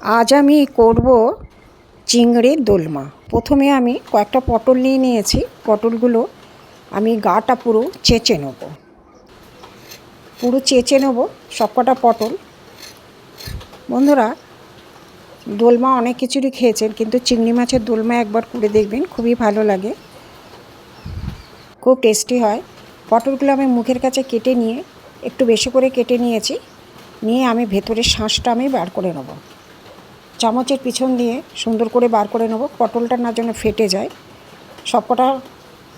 আজ আমি করব চিংড়ির দোলমা। প্রথমে আমি কয়েকটা পটল নিয়ে নিয়েছি। পটলগুলো আমি গাটা পুরো চেঁচে নেব। পুরো চেঁচে নেব সবকটা পটল। বন্ধুরা, দোলমা অনেক কিছুরই খেয়েছেন, কিন্তু চিংড়ি মাছের দোলমা একবার করে দেখবেন, খুবই ভালো লাগে। খুব টেস্টি হয়। পটলগুলো আমি মুখের কাছে কেটে নিয়ে, একটু বেশি করে কেটে নিয়েছি। নিয়ে আমি ভেতরের শাঁসটা আমি বার করে নেব। চামচের পিছন দিয়ে সুন্দর করে বার করে নেব। পটলটা না যেন ফেটে যায়। সবকটা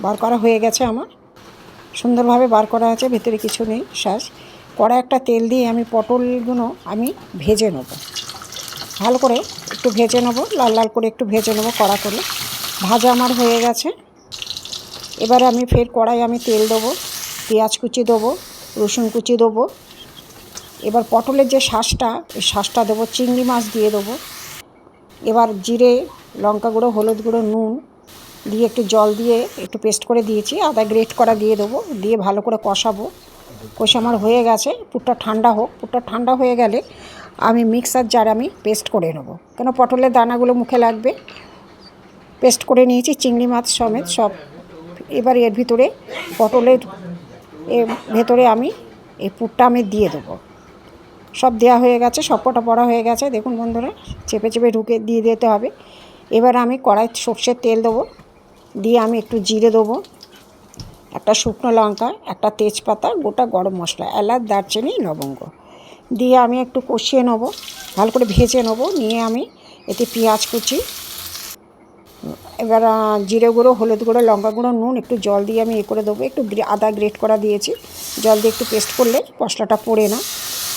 বার করা হয়ে গেছে আমার। সুন্দরভাবে বার করা আছে, ভেতরে কিছু নেই শ্বাস কড়া একটা তেল দিয়ে আমি পটলগুলো আমি ভেজে নেব। ভালো করে একটু ভেজে নেব, লাল লাল করে একটু ভেজে নেব কড়া করে। ভাজা আমার হয়ে গেছে। এবারে আমি ফের কড়াই আমি তেল দেবো, পেঁয়াজ কুচি দেবো, রসুন কুচি দেবো এবার পটলের যে শাঁসটা, এই শাঁসটা দেবো, চিংড়ি মাছ দিয়ে দেবো। এবার জিরে, লঙ্কা গুঁড়ো, হলুদ গুঁড়ো, নুন দিয়ে একটু জল দিয়ে একটু পেস্ট করে দিয়েছি, আদা গ্রেট করা দিয়ে দেবো, দিয়ে ভালো করে কষাবো। কষে আমার হয়ে গেছে, পুরটা ঠান্ডা হোক, পুরটা ঠান্ডা হয়ে গেলে আমি মিক্সার জার আমি পেস্ট করে নেব। কেন পটলের দানাগুলো মুখে লাগবে। পেস্ট করে নিয়েছি, চিংড়ি মাছ সমেত সব। এবার এর ভিতরে পটলের ভেতরে আমি এই পুরটা আমি দিয়ে দেবো। সব দেওয়া হয়ে গেছে, সব কটা পড়া হয়ে গেছে। দেখুন বন্ধুরা, চেপে চেপে ঢুকে দিয়ে দিতে হবে। এবার আমি কড়াই সর্ষের তেল দেবো, দিয়ে আমি একটু জিরে দেবো, একটা শুকনো লঙ্কা, একটা তেজপাতা, গোটা গরম মশলা, এলাচ, দারচিনি, লবঙ্গ। দিয়ে আমি একটু কষিয়ে নেব, ভালো করে ভেজে নেব, নিয়ে আমি এতে পেঁয়াজ কুচি, এবার জিরে গুঁড়ো, হলুদ গুঁড়ো, লঙ্কা গুঁড়ো, নুন, একটু জল দিয়ে আমি এ করে দেবো। একটু আদা গ্রেট করা দিয়েছি। জল দিয়ে একটু পেস্ট করলে মশলাটা পড়ে না।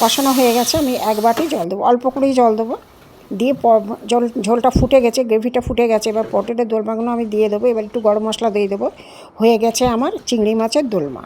কষানো হয়ে গেছে, আমি এক বাটি জল দেবো। অল্প করেই জল দেবো। দিয়ে জল ঝোলটা ফুটে গেছে, গ্রেভিটা ফুটে গেছে, এবার পটেটের দোলমাগুলো আমি দিয়ে দেবো। এবার একটু গরম মশলা দিয়ে দেবো। হয়ে গেছে আমার চিংড়ি মাছের দোলমা।